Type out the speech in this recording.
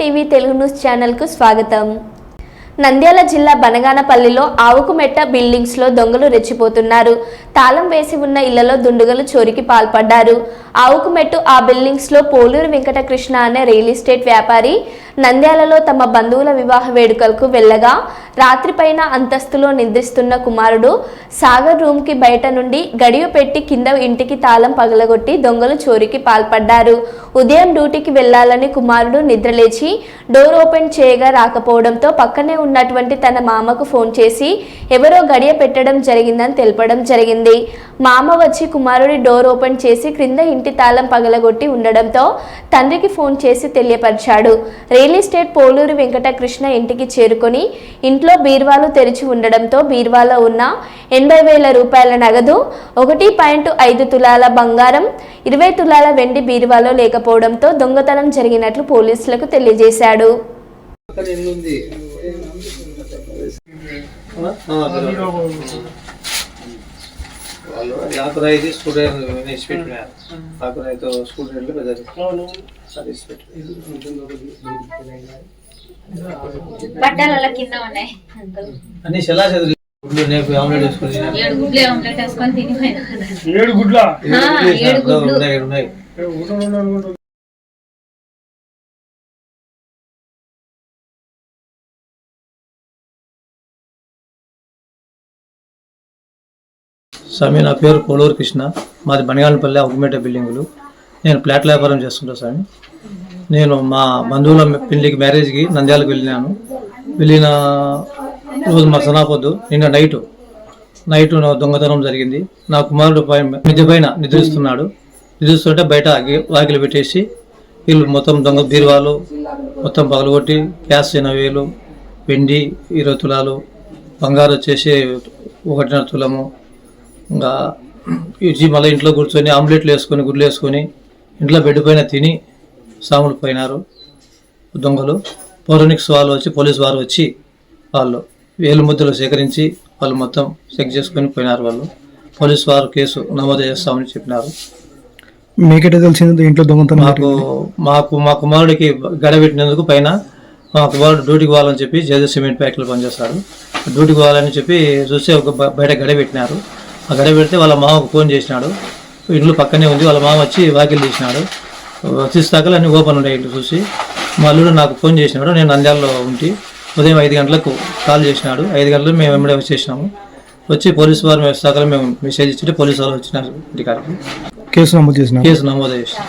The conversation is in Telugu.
టీవీ తెలుగు న్యూస్ ఛానల్కు స్వాగతం. నంద్యాల జిల్లా బనగానపల్లిలో ఆవుకుమెట్ట బిల్డింగ్స్లో దొంగలు రెచ్చిపోతున్నారు. తాళం వేసి ఉన్న ఇళ్ళలో దుండుగలు చోరికి పాల్పడ్డారు. ఆవుకుమెట్టు ఆ బిల్డింగ్స్లో పోలూరు వెంకటకృష్ణ అనే రియల్ ఎస్టేట్ వ్యాపారి నంద్యాలలో తమ బంధువుల వివాహ వేడుకలకు వెళ్ళగా రాత్రిపైన అంతస్తులో నిద్రిస్తున్న కుమారుడు సాగర్ రూమ్కి బయట నుండి గడియ పెట్టి కింద ఇంటికి తాళం పగలగొట్టి దొంగలు చోరీకి పాల్పడ్డారు. ఉదయం డ్యూటీకి వెళ్ళాలని కుమారుడు నిద్రలేచి డోర్ ఓపెన్ చేయగా రాకపోవడంతో పక్కనే ఉన్నటువంటి తన మామకు ఫోన్ చేసి ఎవరో గడియ పెట్టడం జరిగిందని తెలపడం జరిగింది. మామ వచ్చి కుమారుడి డోర్ ఓపెన్ చేసి క్రింద ఇంటి తాళం పగలగొట్టి ఉండడంతో తండ్రికి ఫోన్ చేసి తెలియపరిచాడు. రియల్ ఎస్టేట్ పోలూరు వెంకటకృష్ణ ఇంటికి చేరుకొని ఇంట్లో బీర్వాలు తెరిచి ఉండడంతో బీర్వాలో ఉన్న ఎనభై వేల రూపాయల నగదు ఒకటి పాయింట్ ఐదు తులాల బంగారం ఇరవై తులాల వెండి బీరువాలో లేకపోవడంతో దొంగతనం జరిగినట్లు పోలీసులకు తెలియజేశాడు. పెద్దది అది వేసి పెట్టినారు. బట్టల కింద ఉన్నాయి. అన్ని చదువు. ఏడు గుడ్లే ఆమ్లెట్ వేసుకొని తినిపోయినా ఏడు గుడ్ల? ఏడు గుడ్లు స్వామి నా పేరు పోలూరు కృష్ణ. మాది బనగానపల్లి ఉగ్మేట బిల్డింగులు. నేను ప్లాట్ల వ్యాపారం చేస్తుంటా స్వామి. నేను మా బంధువుల పెళ్ళికి మ్యారేజ్కి నంద్యాలకు వెళ్ళినాను. వెళ్ళిన రోజు మా సనాపొద్దు నిన్న నైటు నైట్ దొంగతనం జరిగింది. నా కుమారుడు పై మిద్దె పైన నిద్రిస్తున్నాడు. నిద్రిస్తుంటే బయట వాకిలు పెట్టేసి వీళ్ళు మొత్తం దొంగ బీరువాలు మొత్తం పగలగొట్టి గ్యాస్ ఎనభై వేలు వెండి ఇరవై తులాలు బంగారు వచ్చేసి ఒకటిన్నర తులము ఇంకా ఇచ్చి మళ్ళీ ఇంట్లో కూర్చొని ఆమ్లెట్లు వేసుకొని గుడ్లు వేసుకొని ఇంట్లో బెడ్ పైన తిని సాములు పోయినారు దొంగలు. పౌరాణిక్స్ వాళ్ళు వచ్చి పోలీస్ వారు వచ్చి వాళ్ళు వేలు ముద్దలు సేకరించి వాళ్ళు మొత్తం చెక్ చేసుకొని పోయినారు వాళ్ళు. పోలీస్ వారు కేసు నమోదు చేస్తామని చెప్పినారు. మీకెటే తెలిసింది ఇంట్లో దొంగతనం మాకు మాకు మా కుమారుడికి గడబెట్టినందుకు పైన మా కుమారుడు డ్యూటీకి పోవాలని చెప్పి జేజ సిమెంట్ ఫ్యాక్టరీలో పనిచేస్తాడు. డ్యూటీకి పోవాలని చెప్పి చూసి ఒక బయట గడబెట్టినారు ఆ గడబెడితే వాళ్ళ మామకు ఫోన్ చేసినాడు. ఇంట్లో పక్కనే ఉంది. వాళ్ళ మామ వచ్చి వాకిలు తీసినాడు. తీస్తాకలు అన్ని ఓపెన్ ఉన్నాయి ఇల్లు చూసి. మా అల్లుడు నాకు ఫోన్ చేసినాడు. నేను నంద్యాలలో ఉండి ఉదయం ఐదు గంటలకు కాల్ చేసినాడు. ఐదు గంటలకు మేము వెంబడే వచ్చేసినాము. వచ్చి పోలీసు వారు సకలం మేము మెసేజ్ ఇచ్చి పోలీసు వాళ్ళు వచ్చినారు. ఇంటికాడికి కేసు నమోదు చేసిన కేసు నమోదు చేసినాం